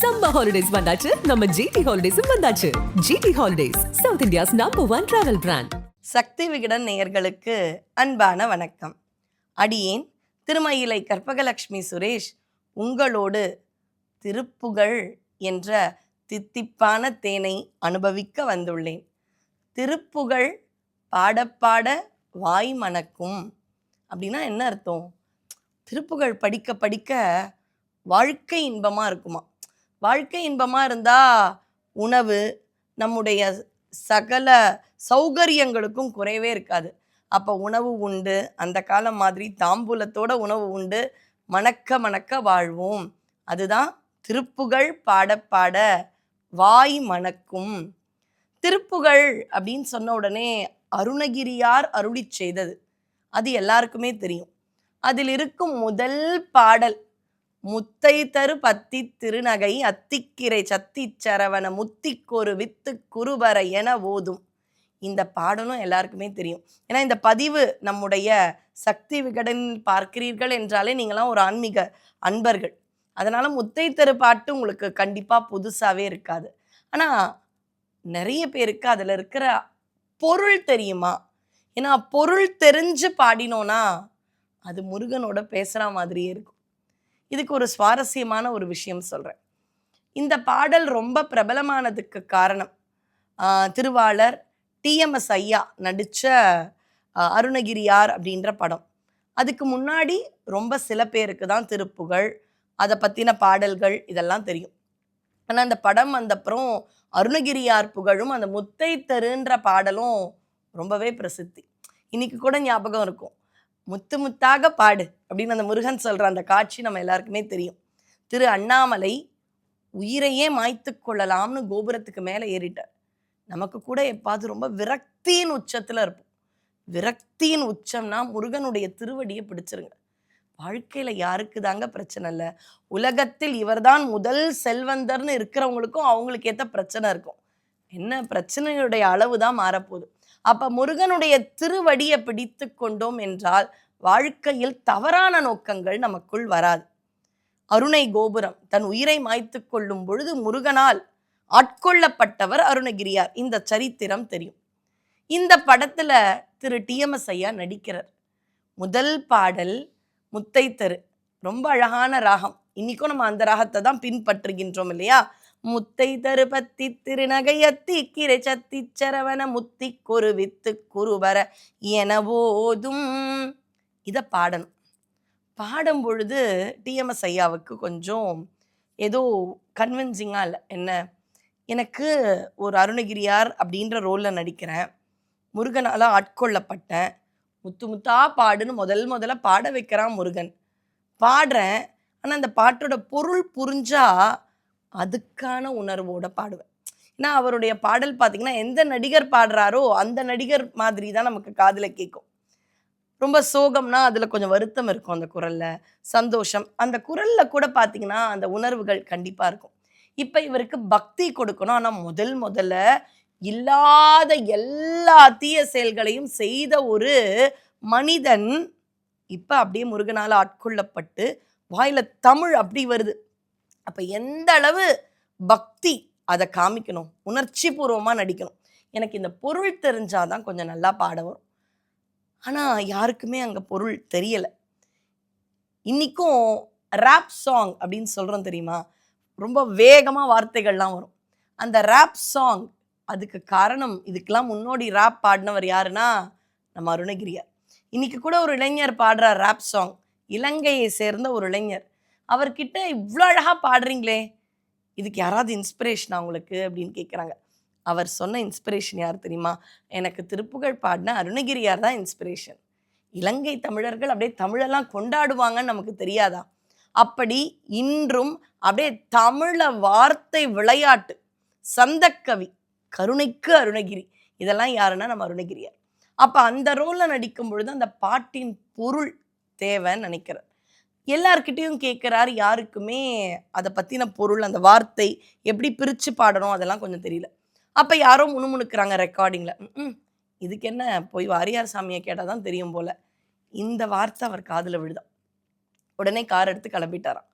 Summer holidays வந்தாச்சு. நம்ம GT ஹாலிடேஸும் வந்தாச்சு. GT holidays South India's number one travel brand Sakthi Vikatan நேயர்களுக்கு அன்பான வணக்கம். அடியேன் திருமயிலை கற்பகலட்சுமி சுரேஷ் உங்களோடு திருப்புகழ் என்ற தித்திப்பான தேனை அனுபவிக்க வந்துள்ளேன். திருப்புகழ் பாடப்பாட வாய் மணக்கும். அப்படின்னா என்ன அர்த்தம்? திருப்புகழ் படிக்க படிக்க வாழ்க்கை இன்பமாக இருக்குமா? வாழ்க்கை இன்பமாக இருந்தால் உணவு நம்முடைய சகல சௌகரியங்களுக்கும் குறைவே இருக்காது. அப்போ உணவு உண்டு. அந்த காலம் மாதிரி தாம்பூலத்தோட உணவு உண்டு. மணக்க மணக்க வாழ்வோம். அதுதான் திருப்புகழ் பாட பாட வாய் மணக்கும். திருப்புகழ் அப்படின்னு சொன்ன உடனே அருணகிரியார் அருளிச் செய்தது. அது எல்லாருக்குமே தெரியும். அதில் இருக்கும் முதல் பாடல் முத்தை தரு பத்தி திருநகை அத்திக்கிரை சத்திச் சரவண முத்திக்கொரு வித்து குருபரை என ஓதும். இந்த பாடலும் எல்லாருக்குமே தெரியும். ஏன்னா இந்த பதிவு நம்முடைய சக்தி விகடன் பார்க்கிறீர்கள் என்றாலே நீங்களாம் ஒரு ஆன்மீக அன்பர்கள். அதனால முத்தை தரு பாட்டு உங்களுக்கு கண்டிப்பாக புதுசாகவே இருக்காது. ஆனால் நிறைய பேருக்கு அதில் இருக்கிற பொருள் தெரியுமா? ஏன்னா பொருள் தெரிஞ்சு பாடினோன்னா அது முருகனோட பேசுகிற மாதிரியே இருக்கும். இதுக்கு ஒரு சுவாரஸ்யமான ஒரு விஷயம் சொல்கிறேன் இந்த பாடல் ரொம்ப பிரபலமானதுக்கு காரணம் திருவாளர் டிஎம்எஸ் ஐயா நடித்த அருணகிரியார் அப்படின்ற படம். அதுக்கு முன்னாடி ரொம்ப சில பேருக்கு தான் திருப்புகழ் அதை பற்றின பாடல்கள் இதெல்லாம் தெரியும். ஆனால் அந்த படம் வந்தப்புறம் அருணகிரியார் புகழும் அந்த முத்தை தருன்ற பாடலும் ரொம்பவே பிரசித்தி. இன்னைக்கு கூட ஞாபகம் இருக்கும். முத்து முத்தாக பாடு அப்படின்னு அந்த முருகன் சொல்ற அந்த காட்சி நம்ம எல்லாருக்குமே தெரியும். திரு அண்ணாமலை உயிரையே மாய்த்து கொள்ளலாம்னு கோபுரத்துக்கு மேலே ஏறிட்டார். நமக்கு கூட எப்பாவது ரொம்ப விரக்தியின் உச்சத்துல இருப்போம். விரக்தியின் உச்சம்னா முருகனுடைய திருவடியை பிடிச்சிருங்க. வாழ்க்கையில யாருக்கு தாங்க பிரச்சனை இல்லை. உலகத்தில் இவர்தான் முதல் செல்வந்தர்னு இருக்கிறவங்களுக்கும் அவங்களுக்கு ஏற்ற பிரச்சனை இருக்கும். என்ன? பிரச்சனையுடைய அளவு தான் மாறப்போகுது. அப்போ முருகனுடைய திருவடியை பிடித்து கொண்டோம் என்றால் வாழ்க்கையில் தவறான நோக்கங்கள் நமக்குள் வராது. அருணை கோபுரம் தன் உயிரை மாய்த்து கொள்ளும் பொழுது முருகனால் ஆட்கொள்ளப்பட்டவர் அருணகிரியார். இந்த சரித்திரம் தெரியும். இந்த படத்தில் திரு டிஎம்எஸ் ஐயா நடிக்கிறார். முதல் பாடல் முத்தை தெரு ரொம்ப அழகான ராகம். இன்னைக்கும் நம்ம அந்த ராகத்தை தான் பின்பற்றுகின்றோம் இல்லையா? முத்தை தரு பத்தி திருநகையத்தி கிரை சத்தி சரவண முத்தி கொரு வித்து குருவர எனவோதும். இதை பாடணும். பாடும் பொழுது டிஎம்எஸ் ஐயாவுக்கு கொஞ்சம் ஏதோ கன்வின்சிங்காக இல்லை. என்ன? எனக்கு ஒரு அருணகிரியார் அப்படின்ற ரோலில் நடிக்கிறேன். முருகனால் ஆட்கொள்ளப்பட்டேன். முத்து முத்தா பாடுன்னு முதல் முதல்ல பாட வைக்கிறான் முருகன். பாடுறேன். ஆனால் அந்த பாட்டோட பொருள் புரிஞ்சால் அதுக்கான உணர்வோட பாடுவேன். ஏன்னா அவருடைய பாடல் பார்த்தீங்கன்னா எந்த நடிகர் பாடுறாரோ அந்த நடிகர் மாதிரி தான் நமக்கு காதில் கேட்கும் ரொம்ப சோகம்னா அதில் கொஞ்சம் வருத்தம் இருக்கும் அந்த குரலில் சந்தோஷம். அந்த குரலில் கூட பார்த்தீங்கன்னா அந்த உணர்வுகள் கண்டிப்பாக இருக்கும். இப்போ இவருக்கு பக்தி கொடுக்கணும். ஆனால் முதல் முதல்ல இல்லாத எல்லா தீய செயல்களையும் செய்த ஒரு மனிதன் இப்போ அப்படியே முருகனால் ஆட்கொள்ளப்பட்டு வாயில தமிழ் அப்படி வருது. அப்போ எந்த அளவு பக்தி அதை காமிக்கணும்? உணர்ச்சி பூர்வமாக நடிக்கணும். எனக்கு இந்த பொருள் தெரிஞ்சால் தான் கொஞ்சம் நல்லா பாட வரும் ஆனால் யாருக்குமே அங்கே பொருள் தெரியலை. இன்றைக்கும் ரேப் சாங் அப்படின்னு சொல்கிறோம் தெரியுமா? ரொம்ப வேகமாக வார்த்தைகள்லாம் வரும். அந்த ரேப் சாங் அதுக்கு காரணம் இதுக்கெல்லாம் முன்னோடி ரேப் பாடினவர் யாருன்னா நம்ம அருணகிரியார். இன்றைக்கி கூட ஒரு இளைஞர் பாடுற ரேப் சாங் இலங்கையை சேர்ந்த ஒரு இளைஞர். அவர்கிட்ட இவ்வளோ அழகாக பாடுறீங்களே இதுக்கு யாராவது இன்ஸ்பிரேஷனா உங்களுக்கு? அப்படின்னு கேட்குறாங்க அவர் சொன்ன இன்ஸ்பிரேஷன் யார் தெரியுமா? எனக்கு திருப்புகழ் பாடின அருணகிரியார் தான் இன்ஸ்பிரேஷன் இலங்கை தமிழர்கள் அப்படியே தமிழெல்லாம் கொண்டாடுவாங்கன்னு நமக்கு தெரியாதா? அப்படி இன்றும் அப்படியே தமிழ வார்த்தை விளையாட்டு சந்தக்கவி கருணைக்கு அருணகிரி இதெல்லாம் யாருன்னா நம்ம அருணகிரியார். அப்போ அந்த ரோலில் நடிக்கும் பொழுது அந்த பாட்டின் பொருள் தேவைன்னு நினைக்கிறேன். எல்லார்கிட்டயும் கேட்குறாரு யாருக்குமே அதை பற்றின பொருள் அந்த வார்த்தை எப்படி பிரித்து பாடணும் அதெல்லாம் கொஞ்சம் தெரியல. அப்போ யாரோ முணுமுணுக்கிறாங்க ரெக்கார்டிங்கில் ம் இதுக்கு என்ன? போய் வாரியார் சாமியை கேட்டால் தான் தெரியும் போல. இந்த வார்த்தை அவர் காதில் விழுதான். உடனே கார் எடுத்து கிளம்பிட்டாராம்.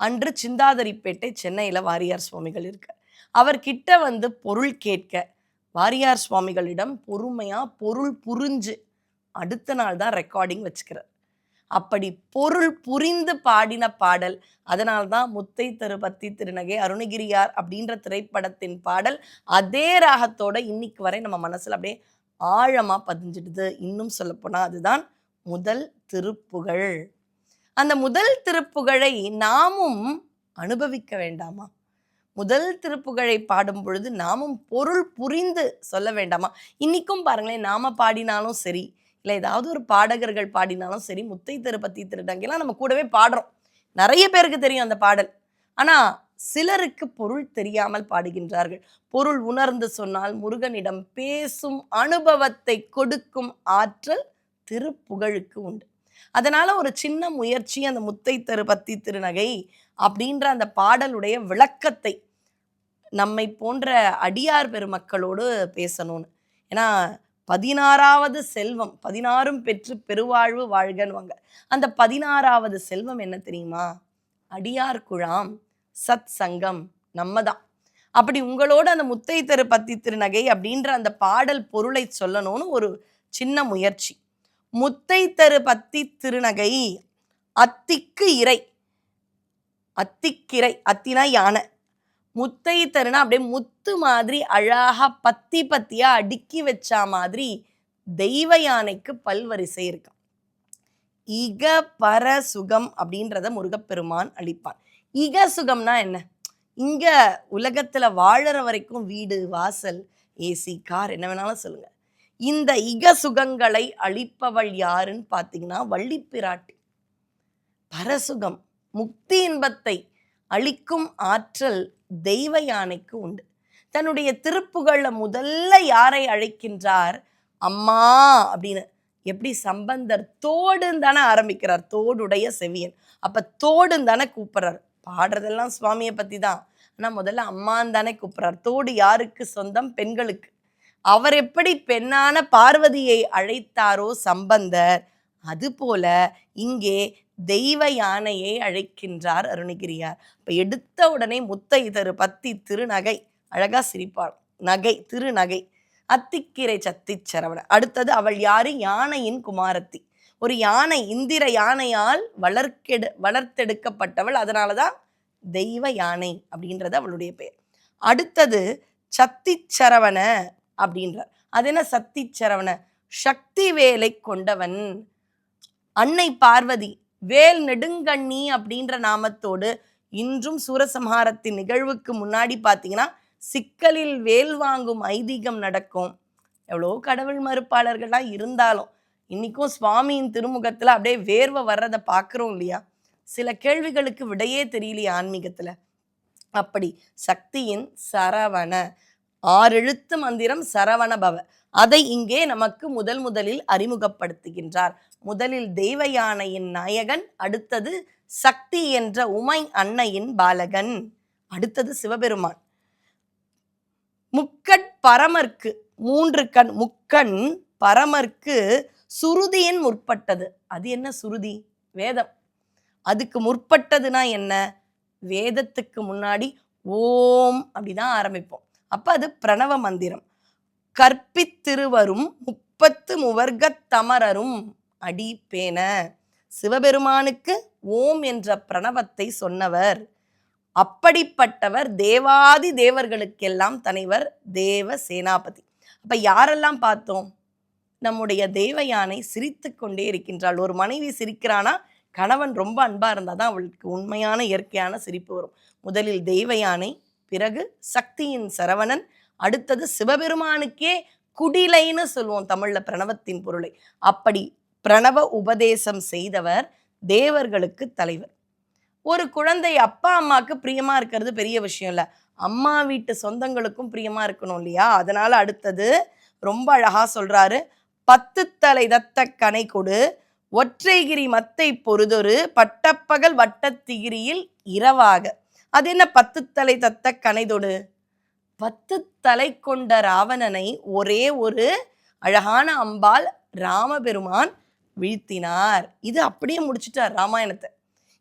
அன்று சிந்தாதரிப்பேட்டை சென்னையில் வாரியார் சுவாமிகள் இருக்கார். அவர்கிட்ட வந்து பொருள் கேட்க வாரியார் சுவாமிகளிடம் பொறுமையாக பொருள் புரிஞ்சு அடுத்த நாள் தான் ரெக்கார்டிங் வச்சுக்கிறார். அப்படி பொருள் புரிந்து பாடின பாடல். அதனால்தான் முத்தை திருப்பத்தி திருநகை அருணகிரியார் அப்படின்ற திரைப்படத்தின் பாடல் அதே ராகத்தோட இன்னைக்கு வரை நம்ம மனசுல அப்படியே ஆழமா பதிஞ்சிடுது. இன்னும் சொல்லப்போனால் அதுதான் முதல் திருப்புகழ் அந்த முதல் திருப்புகழை நாமும் அனுபவிக்க வேண்டாமா? முதல் திருப்புகழை பாடும் பொழுது நாமும் பொருள் புரிந்து சொல்ல வேண்டாமா? இன்னைக்கும் பாருங்களேன் நாம பாடினாலும் சரி இல்லை ஏதாவது ஒரு பாடகர்கள் பாடினாலும் சரி முத்தை திருப்பத்தி திருடங்கெல்லாம் நம்ம கூடவே பாடுறோம். நிறைய பேருக்கு தெரியும் அந்த பாடல். ஆனால் சிலருக்கு பொருள் தெரியாமல் பாடுகின்றார்கள். பொருள் உணர்ந்து சொன்னால் முருகனிடம் பேசும் அனுபவத்தை கொடுக்கும் ஆற்றல் திருப்புகழுக்கு உண்டு. அதனால ஒரு சின்ன முயற்சி அந்த முத்தை பத்தி திருநகை அப்படின்ற அந்த பாடலுடைய விளக்கத்தை நம்மை போன்ற அடியார் பெருமக்களோடு பேசணும்னு. ஏன்னா பதினாறாவது செல்வம் பதினாறும் பெற்று பெருவாழ்வு வாழ்கன்வாங்க அந்த பதினாறாவது செல்வம் என்ன தெரியுமா? அடியார் குழாம் சத் சங்கம் நம்ம தான் அப்படி உங்களோட அந்த முத்தை தெரு பத்தி திருநகை அப்படின்ற அந்த பாடல் பொருளை சொல்லணும்னு ஒரு சின்ன முயற்சி. முத்தை தரு பத்தி திருநகை அத்திக்கு இறை. அத்திக்கிரை அத்தினா யானை. முத்தை தருனா அப்படியே முத்து மாதிரி அழகா பத்தி பத்தியா அடுக்கி வச்சா மாதிரி தெய்வ யானைக்கு பல்வரிசை இருக்கும். இக பர சுகம் அப்படின்றத முருகப்பெருமான் அளிப்பான் இக சுகம்னா என்ன? இங்க உலகத்துல வாழற வரைக்கும் வீடு வாசல் ஏசி கார் என்ன வேணாலும் சொல்லுங்க. இந்த இக சுகங்களை அளிப்பவள் யாருன்னு பார்த்தீங்கன்னா வள்ளிப்பிராட்டி பரசுகம் முக்தி இன்பத்தை அளிக்கும் ஆற்றல் தெய்வ யானைக்கு உண்டு. தன்னுடைய திருப்புகள்ல முதல்ல யாரை அழைக்கின்றார்? அம்மா அப்படின்னு. எப்படி சம்பந்தர் தோடுன்னு தானே ஆரம்பிக்கிறார். தோடுடைய செவியன். அப்போ தோடுன்னு தானே கூப்பிடுறார். பாடுறதெல்லாம் சுவாமியை பற்றி தான் ஆனால் முதல்ல அம்மான்னு தானே கூப்பிடுறார். தோடு யாருக்கு? சொந்தம் பெண்களுக்கு. அவர் எப்படி பெண்ணான பார்வதியை அழைத்தாரோ சம்பந்தர் அதுபோல இங்கே தெய்வ யானையை அழைக்கின்றார் அருணகிரியார். இப்போ எடுத்த உடனே முத்தை தரு பத்தி திருநகை அழகா சிரிப்பாள். நகை திருநகை அத்திக்கிரை சத்தி சரவண அடுத்தது அவள் யாரு? யானையின் குமாரத்தி. ஒரு யானை இந்திர யானையால் வளர்க்கெடு வளர்த்தெடுக்கப்பட்டவள். அதனாலதான் தெய்வ யானை அப்படின்றது அவளுடைய பெயர். அடுத்தது சத்தி சரவண அப்படின்றார். அது என்ன சத்தி சரவண? சக்தி வேலை கொண்டவன். அன்னை பார்வதி வேல் நெடுங்கண்ணி அப்படின்ற நாமத்தோடு இன்றும் சூரசம்ஹாரத்தின் நிகழ்வுக்கு முன்னாடி பார்த்தீங்கன்னா சிக்கலில் வேல் வாங்கும் ஐதீகம் நடக்கும். எவ்வளோ கடவுள் மறுப்பாளர்கள்லாம் இருந்தாலும் இன்றைக்கும் சுவாமியின் திருமுகத்தில் அப்படியே வேர்வை வர்றதை பார்க்குறோம் இல்லையா? சில கேள்விகளுக்கு விடையே தெரியலையா ஆன்மீகத்தில். அப்படி சக்தியின் சரவண ஆறெழுத்து மந்திரம் சரவண பவ அதை இங்கே நமக்கு முதல் முதலில் அறிமுகப்படுத்துகின்றார். முதலில் தெய்வ யானையின் நாயகன் அடுத்தது சக்தி என்ற உமை அன்னையின் பாலகன் அடுத்தது சிவபெருமான். முக்கட் பரமர்க்கு மூன்று கண் முக்கண் பரமர்க்கு சுருதியின் முற்பட்டது. அது என்ன சுருதி? வேதம். அதுக்கு முற்பட்டதுன்னா என்ன? வேதத்துக்கு முன்னாடி ஓம் அப்படிதான் ஆரம்பிப்போம். அப்ப அது பிரணவ மந்திரம். கற்பித்திருவரும் முப்பத்து முவர்க்கத் தமரரும் அடி பேன சிவபெருமானுக்கு ஓம் என்ற பிரணவத்தை சொன்னவர். அப்படிப்பட்டவர் தேவாதி தேவர்களுக்கெல்லாம் தலைவர் தேவ சேனாபதி. அப்ப யாரெல்லாம் பார்த்தோம்? நம்முடைய தேவ யானை சிரித்து கொண்டே இருக்கின்றாள். ஒரு மனைவி சிரிக்கிறானா? கணவன் ரொம்ப அன்பா இருந்தாதான் அவளுக்கு உண்மையான இயற்கையான சிரிப்பு வரும். முதலில் தெய்வ யானை பிறகு சக்தியின் சரவணன் அடுத்தது சிவபெருமானுக்கே குடிலைன்னு சொல்லுவோம் தமிழ்ல பிரணவத்தின் பொருளை. அப்படி பிரணவ உபதேசம் செய்தவர் தேவர்களுக்கு தலைவர். ஒரு குழந்தை அப்பா அம்மாவுக்கு பிரியமா இருக்கிறது பெரிய விஷயம் இல்லை. அம்மா வீட்டு சொந்தங்களுக்கும் பிரியமா இருக்கணும் இல்லையா? அதனால அடுத்தது ரொம்ப அழகா சொல்றாரு பத்து தலை தத்த கனை கொடு ஒற்றைகிரி மத்தை பொறுதொரு பட்டப்பகல் வட்டத்திகிரியில் இரவாக. அது என்ன பத்து தலை தத்த கனைதொடு பத்து தலை கொண்ட ராவணனை ஒரே ஒரு அழகான அம்பாள் ராமபெருமான் வீழ்த்தினார். இது அப்படியே முடிச்சிட்டார் ராமாயணத்தை.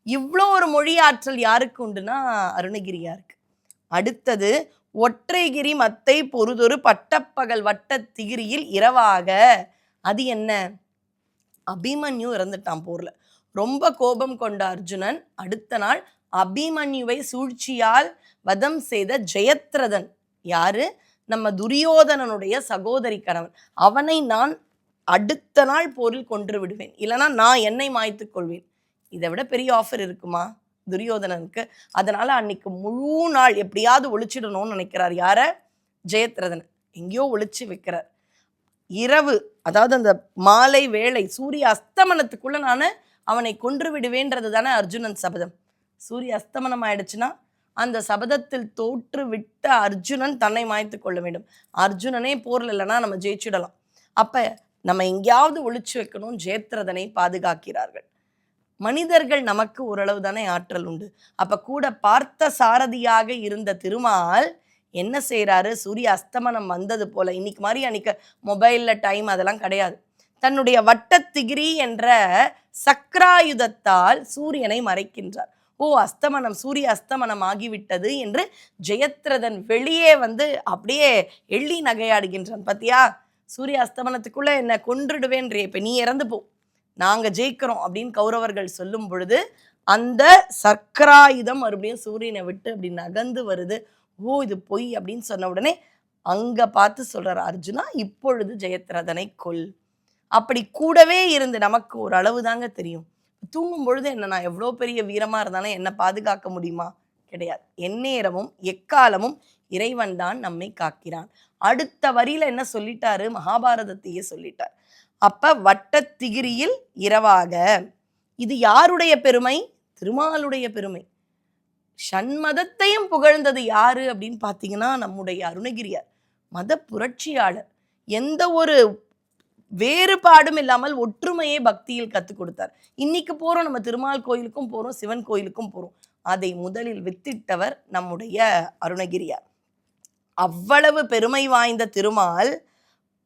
இவ்வளோ ஒரு மொழியாற்றல் யாருக்கு உண்டுனா அருணகிரியாருக்கு. அடுத்தது ஒற்றைகிரி மத்தை பொறுதொரு பட்டப்பகல் வட்ட திகிரியில் இரவாக. அது என்ன? அபிமன்யு இறந்துட்டான் போர்ல. ரொம்ப கோபம் கொண்ட அர்ஜுனன் அடுத்த நாள் அபிமன்யுவை சூழ்ச்சியால் வதம் செய்த ஜெயத்ரதன். யாரு? நம்ம துரியோதனனுடைய சகோதரி கணவன். அவனை நான் அடுத்த நாள் போரில் கொன்று விடுவேன். இல்லைன்னா நான் என்னை மாய்த்து கொள்வேன். இதை விட பெரிய ஆஃபர் இருக்குமா? துரியோதனனுக்கு. அதனால அன்னைக்கு முழு நாள் எப்படியாவது ஒழிச்சிடணும்னு நினைக்கிறார். யார? ஜெயத்ரதன் எங்கேயோ ஒழிச்சு வைக்கிறார். இரவு அதாவது அந்த மாலை வேளை சூரிய அஸ்தமனத்துக்குள்ள நான் அவனை கொன்று விடுவேன்றது தானே அர்ஜுனன் சபதம். சூரிய அஸ்தமனம் ஆயிடுச்சுன்னா அந்த சபதத்தில் தோற்று விட்ட அர்ஜுனன் தன்னை மாய்த்து கொள்ள வேண்டும். அர்ஜுனனே போர்ல இல்லைன்னா நம்ம ஜெயிச்சிடலாம். அப்போ நம்ம எங்கேயாவது ஒழிச்சு வைக்கணும் ஜெயத்ரதனை பாதுகாக்கிறார்கள். மனிதர்கள் நமக்கு ஓரளவு தானே ஆற்றல் உண்டு. அப்போ கூட பார்த்த சாரதியாக இருந்த திருமால் என்ன செய்கிறாரு சூரிய அஸ்தமனம் வந்தது போல். இன்னைக்கு மாதிரி அன்னைக்கு மொபைலில் டைம் அதெல்லாம் கிடையாது. தன்னுடைய வட்டத்திகிரி என்ற சக்ராயுதத்தால் சூரியனை மறைக்கின்றார். ஓ அஸ்தமனம் சூரிய அஸ்தமனம் ஆகிவிட்டது என்று ஜெயத்ரதன் வெளியே வந்து அப்படியே எள்ளி நகையாடுகின்றான். பத்தியா? சூரிய அஸ்தமனத்துக்குள்ள என்னை கொன்றுடுவேன்றே இப்போ நீ இறந்து போ. நாங்கள் ஜெயிக்கிறோம் அப்படின்னு கௌரவர்கள் சொல்லும் பொழுது அந்த சர்க்கராயுதம் மறுபடியும் சூரியனை விட்டு அப்படி நகர்ந்து வருது. ஓ இது பொய் அப்படின்னு சொன்ன உடனே அங்க பார்த்து சொல்றார் அர்ஜுனா இப்பொழுது ஜெயத்ரதனை கொல். அப்படி கூடவே இருந்து நமக்கு ஒரு அளவு தாங்க தெரியும். தூங்கும் பொழுது என்ன நான் எவ்வளோ பெரிய வீரமா இருந்தாலும் என்னை பாதுகாக்க முடியுமா? கிடையாது. எந்நேரமும் எக்காலமும் இறைவன் தான் நம்மை காக்கிறான். அடுத்த வரியில என்ன சொல்லிட்டாரு? மகாபாரதத்தையே சொல்லிட்டார். அப்ப வட்டத்திகிரியில் இரவாக. இது யாருடைய பெருமை? திருமாலுடைய பெருமை. ஷண்மதத்தையும் புகழ்ந்தது யாரு அப்படின்னு பார்த்தீங்கன்னா நம்முடைய அருணகிரியார் மத புரட்சியாளர். எந்த ஒரு வேறுபாடும் இல்லாமல் ஒற்றுமையை பக்தியில் கற்றுக் கொடுத்தார். இன்னைக்கு போகிறோம் நம்ம திருமால் கோயிலுக்கும் போகிறோம் சிவன் கோயிலுக்கும் போகிறோம் அதை முதலில் வித்திட்டவர் நம்முடைய அருணகிரியார். அவ்வளவு பெருமை வாய்ந்த திருமால்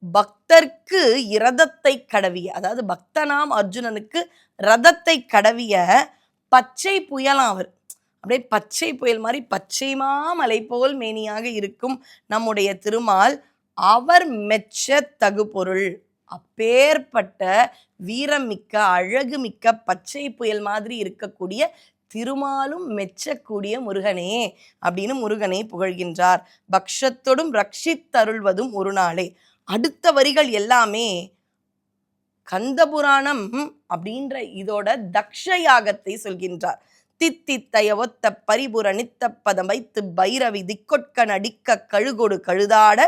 பக்தர்க்கு இரதத்தை கடவிய அதாவது பக்தனாம் அர்ஜுனனுக்கு ரதத்தை கடவிய பச்சை புயலாம் அவர் அப்படியே பச்சை புயல் மாதிரி பச்சைமா மலை போல் மேனியாக இருக்கும் நம்முடைய திருமால் அவர் மெச்ச தகுபொருள். அப்பேற்பட்ட வீரமிக்க அழகுமிக்க பச்சை புயல் மாதிரி இருக்கக்கூடிய திருமாலும் மெச்சக்கூடிய முருகனே அப்படின்னு முருகனை புகழ்கின்றார். பக்ஷத்தொடும் ரட்சித்தருள்வதும் ஒரு நாளே. அடுத்த வரிகள் எல்லாமே கந்தபுராணம் அப்படின்ற இதோட தக்ஷ யாகத்தை சொல்கின்றார். தித்தித்தய ஒத்த பரிபுர நித்த பதம் வைத்து பைரவி திக்கொட்கன் அடிக்க கழுகொடு கழுதாட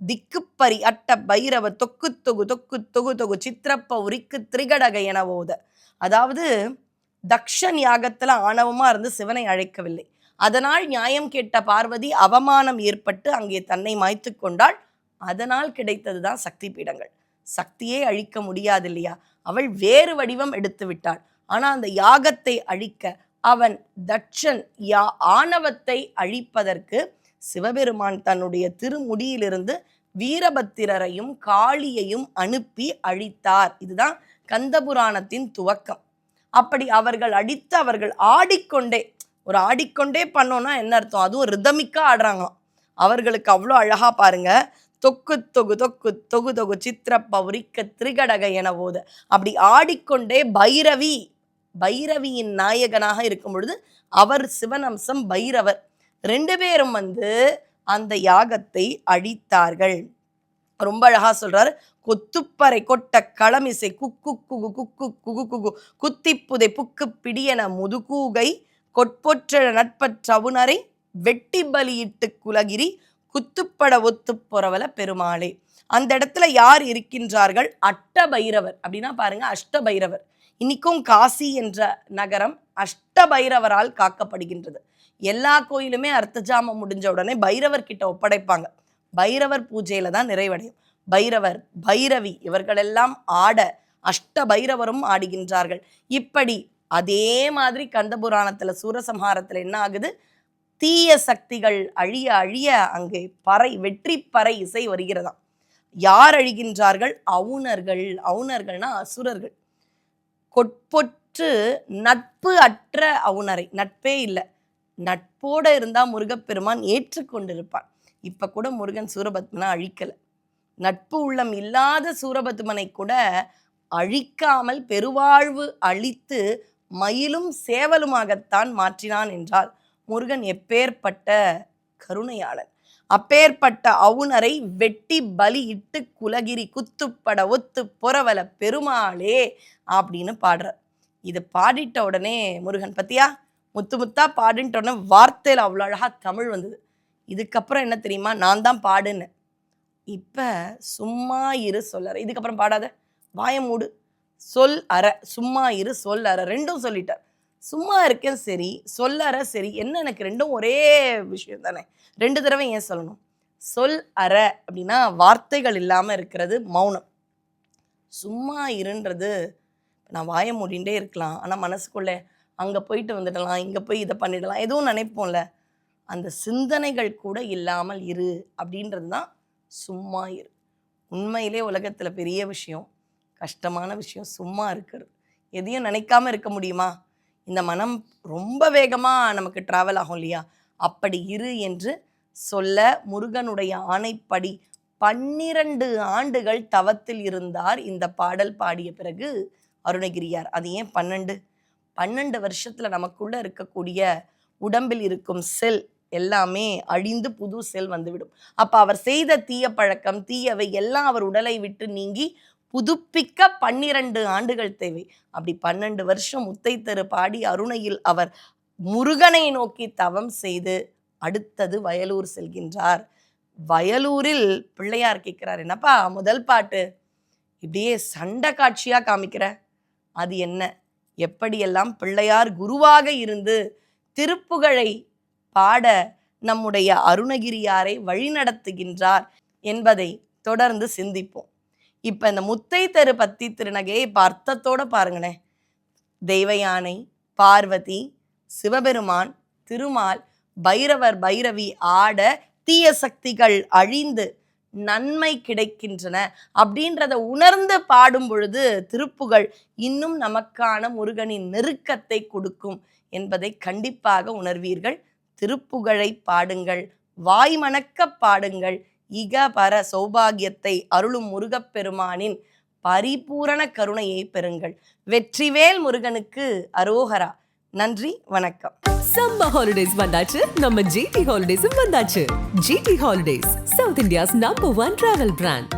திக்குப்பரி அட்ட பைரவ தொக்கு தொகு தொக்கு தொகு தொகு சித்திரப்ப உரிக்கு திரிகடக என ஓத. அதாவது தக்ஷன் யாகத்துல ஆணவமா இருந்து சிவனை அழைக்கவில்லை. அதனால் நியாயம் கேட்ட பார்வதி அவமானம் ஏற்பட்டு அங்கே தன்னை மாய்த்து கொண்டாள். அதனால் கிடைத்தது தான் சக்தி பீடங்கள் சக்தியே அழிக்க முடியாது இல்லையா அவள் வேறு வடிவம் எடுத்து விட்டாள். ஆனால் அந்த யாகத்தை அழிக்க அவன் தட்சன் யா ஆணவத்தை அழிப்பதற்கு சிவபெருமான் தன்னுடைய திருமுடியிலிருந்து வீரபத்திரரையும் காளியையும் அனுப்பி அழித்தார். இதுதான் கந்தபுராணத்தின் துவக்கம். அப்படி அவர்கள் அடித்து அவர்கள் ஆடிக்கொண்டே ஒரு ஆடிக்கொண்டே பண்ணோம்னா என்ன அர்த்தம்? அதுவும் ரிதமிக்காக ஆடுறாங்களாம். அவர்களுக்கு அவ்வளோ அழகாக பாருங்க. தொக்கு தொகு தொக்கு தொகு தொகு சித்திரப்ப உரிக்க திரிகடக என போத. அப்படி ஆடிக்கொண்டே பைரவி பைரவியின் நாயகனாக இருக்கும் பொழுது அவர் சிவனம்சம் பைரவர். ரெண்டு பேரும் வந்து அந்த யாகத்தை அழித்தார்கள். ரொம்ப அழகா சொல்றாரு. கொத்துப்பறை கொட்ட களமிசை குக்கு குகு குக்கு குகு குகு குத்திப்புதை புக்கு பிடியன முதுகூகை கொட்பொற்ற நட்பற்றவுணரை வெட்டி பலியிட்டு குலகிரி குத்துப்பட ஒத்து புறவல பெருமாளே. அந்த இடத்துல யார் இருக்கின்றார்கள்? அஷ்டபைரவர். அப்படின்னா பாருங்க அஷ்டபைரவர். இன்னைக்கும் காசி என்ற நகரம் அஷ்டபைரவரால் காக்கப்படுகின்றது. எல்லா கோயிலுமே அர்த்தஜாமம் முடிஞ்ச உடனே பைரவர் கிட்ட ஒப்படைப்பாங்க. பைரவர் பூஜையில தான் நிறைவடையும். பைரவர் பைரவி இவர்களெல்லாம் ஆட அஷ்ட பைரவரும் ஆடுகின்றார்கள். இப்படி அதே மாதிரி கந்தபுராணத்துல சூரசம்ஹாரத்துல என்ன ஆகுது? தீய சக்திகள் அழிய அழிய அங்கே பறை வெற்றி பறை இசை வருகிறதாம். யார் அழிகின்றார்கள்? அவுணர்கள். அவுணர்கள்னா அசுரர்கள். கொட்பொற்று நட்பு அற்ற அவுணரை. நட்பே இல்லை. நட்போட இருந்தா முருகப்பெருமான் ஏற்றுக்கொண்டிருப்பான். இப்போ கூட முருகன் சூரபத்மனை அழிக்கலை. நட்பு உள்ளம் இல்லாத சூரபத்மனை கூட அழிக்காமல் பெருவாழ்வு அழித்து மயிலும் சேவலுமாகத்தான் மாற்றினான் என்றால் முருகன் எப்பேற்பட்ட கருணையாளன். அப்பேற்பட்ட அவுணரை வெட்டி பலியிட்டு குலகிரி குத்துப்பட ஒத்து புறவல பெருமாளே அப்படின்னு பாடுறார். இது பாடிட்ட உடனே முருகன் பத்தியா முத்து முத்தா பாடின்ட்ட உடனே வார்த்தையில் அவ்வளோ அழகாக தமிழ் வந்தது. இதுக்கப்புறம் என்ன தெரியுமா? நான் தான் பாடுன்னு. இப்போ சும்மா இரு சொல்லற இதுக்கப்புறம் பாடாத. வாய மூடு. சொல் அற. சும்மா இரு சொல் அற. ரெண்டும் சொல்லிட்டார். சும்மா இருக்கேன் சரி சொல் அற சரி. என்ன எனக்கு ரெண்டும் ஒரே விஷயம் தானே? ரெண்டு தடவை ஏன் சொல்லணும்? சொல் அற அப்படின்னா வார்த்தைகள் இல்லாமல் இருக்கிறது மௌனம். சும்மா இருன்றது நான் வாய மூடிண்டே இருக்கலாம். ஆனால் மனசுக்குள்ளே அங்கே போயிட்டு வந்துடலாம் இங்கே போய் இதை பண்ணிடலாம். எதுவும் நினைப்போம்ல? அந்த சிந்தனைகள் கூட இல்லாமல் இரு அப்படின்றது தான் சும்மா இரு. உண்மையிலே உலகத்தில் பெரிய விஷயம் கஷ்டமான விஷயம் சும்மா இருக்கிறது. எதையும் நினைக்காம இருக்க முடியுமா? இந்த மனம் ரொம்ப வேகமாக நமக்கு ட்ராவல் ஆகும் இல்லையா? அப்படி இரு என்று சொல்ல முருகனுடைய ஆணைப்படி பன்னிரண்டு ஆண்டுகள் தவத்தில் இருந்தார் இந்த பாடல் பாடிய பிறகு அருணகிரியார். அது ஏன் பன்னெண்டு? பன்னெண்டு வருஷத்தில் நமக்குள்ளே இருக்கக்கூடிய உடம்பில் இருக்கும் செல் எல்லாமே அழிந்து புது செல் வந்துவிடும். அப்போ அவர் செய்த தீய பழக்கம் தீயவை எல்லாம் அவர் உடலை விட்டு நீங்கி புதுப்பிக்க பன்னிரண்டு ஆண்டுகள் தேவை. அப்படி பன்னெண்டு வருஷம் முத்தை தரு பாடி அருணையில் அவர் முருகனை நோக்கி தவம் செய்து அடுத்தது வயலூர் செல்கின்றார். வயலூரில் பிள்ளையார் கேட்கிறார் என்னப்பா முதல் பாட்டு? இப்படியே சண்டை காட்சியாக காமிக்கிற? அது என்ன? எப்படியெல்லாம் பிள்ளையார் குருவாக இருந்து திருப்புகழை பாட நம்முடைய அருணகிரியாரை வழிநடத்துகின்றார் என்பதை தொடர்ந்து சிந்திப்போம். இப்போ இந்த முத்தை தெரு பத்தி திருநகையை இப்போ அர்த்தத்தோடு பாருங்களேன். தெய்வயானை பார்வதி சிவபெருமான் திருமால் பைரவர் பைரவி ஆட தீய சக்திகள் அழிந்து நன்மை கிடைக்கின்றன அப்படின்றத உணர்ந்து பாடும் பொழுது திருப்புகள் இன்னும் நமக்கான முருகனின் நெருக்கத்தை கொடுக்கும் என்பதை கண்டிப்பாக உணர்வீர்கள். திருப்புகழை பாடுங்கள் வாய்மணக்க பாடுங்கள் இகபர சௌபாகியத்தை அருளும் முருகப்பெருமானின் பரிபூரண கருணையை பெறுங்கள். வெற்றிவேல் முருகனுக்கு அரோகரா. நன்றி வணக்கம். சம்ம ஹாலிடேஸ் வந்தாச்சு. நம்ம ஜிடி ஹாலிடேஸும் வந்தாச்சு. GT holidays South India's number one travel brand